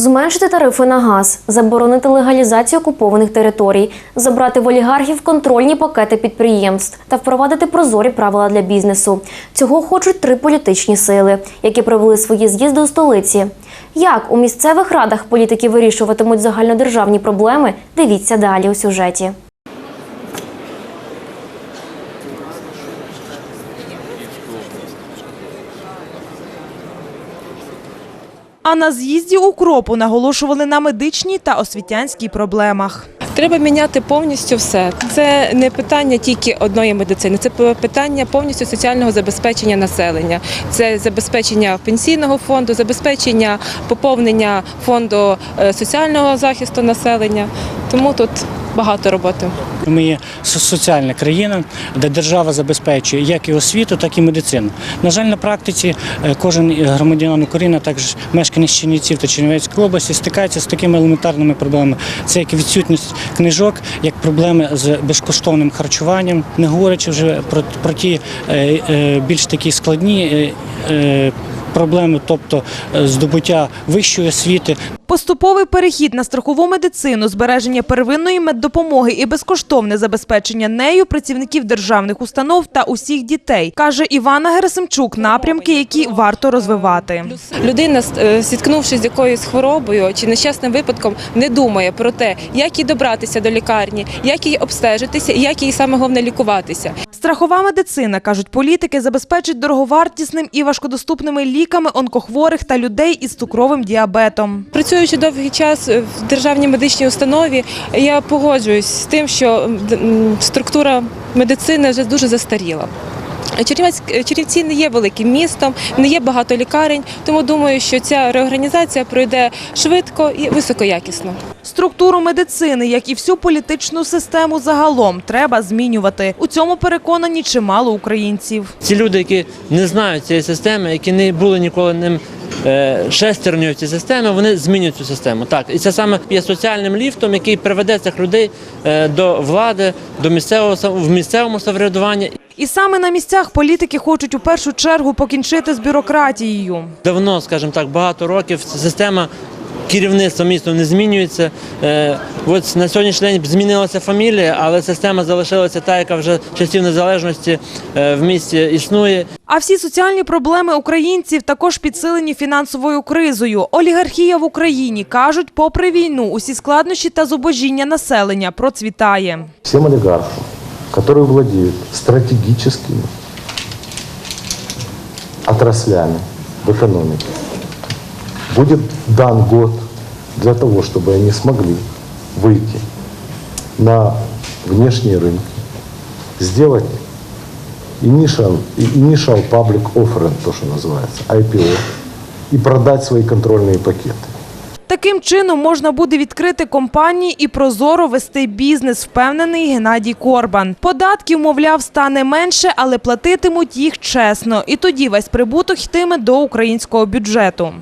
Зменшити тарифи на газ, заборонити легалізацію окупованих територій, забрати в олігархів контрольні пакети підприємств та впровадити прозорі правила для бізнесу. Цього хочуть три політичні сили, які провели свої з'їзди у столиці. Як у місцевих радах політики вирішуватимуть загальнодержавні проблеми, дивіться далі у сюжеті. А на з'їзді укропу наголошували на медичній та освітянській проблемах. Треба міняти повністю все. Це не питання тільки одної медицини, це питання повністю соціального забезпечення населення. Це забезпечення пенсійного фонду, забезпечення поповнення фонду е, соціального захисту населення. Тому тут багато роботи. Ми є соціальна країна, де держава забезпечує як і освіту, так і медицину. На жаль, на практиці е, кожен громадянин України, також мешканець Чернівців та Чернівецької області, стикається з такими елементарними проблемами. Це як відсутність книжок, як проблеми з безкоштовним харчуванням, не говорячи вже про, про ті е, е, більш такі складні. Проблеми, тобто здобуття вищої освіти, Поступовий перехід на страхову медицину, збереження первинної меддопомоги і безкоштовне забезпечення нею працівників державних установ та усіх дітей, каже Івана Герасимчук. Напрямки, які варто розвивати. Людина, е, зіткнувшись з якоюсь хворобою чи нещасним випадком, не думає про те, як їй добратися до лікарні, як їй обстежитися і як їй саме головне лікуватися. Страхова медицина, кажуть політики, забезпечить дороговартісним і важкодоступними ліками онкохворих та людей із цукровим діабетом. Працюючи довгий час в державній медичній установі, я погоджуюсь з тим, що структура медицини вже дуже застаріла. Чернівці не є великим містом, не є багато лікарень, тому думаю, що ця реорганізація пройде швидко і високоякісно. Структуру медицини, як і всю політичну систему загалом, треба змінювати. У цьому переконані чимало українців. Ці люди, які не знають цієї системи, які не були ніколи ним е, шестернею в цій системі, вони змінюють цю систему. Так, і це саме є соціальним ліфтом, який приведе цих людей е, до влади, до місцевого в місцевому самоврядуванні. І саме на місцях політики хочуть у першу чергу покінчити з бюрократією. Давно, скажімо так, багато років система. Керівництво міста не змінюється. Е, от на сьогоднішній день змінилася фамілія, але система залишилася та, яка вже часів незалежності е, в місті існує. А всі соціальні проблеми українців також підсилені фінансовою кризою. Олігархія в Україні кажуть, попри війну, усі складнощі та зубожіння населення процвітає. всем олигархам, которые владеют стратегическими отраслями в экономике, будет дан год для того, чтобы они смогли выйти на внешние рынки, сделать initial, initial public offering, то, что называется, IPO, и продать свои контрольные пакеты. Таким чином можна буде відкрити компанії і прозоро вести бізнес, впевнений Геннадій Корбан. Податків, мовляв, стане менше, але платитимуть їх чесно. І тоді весь прибуток йтиме до українського бюджету.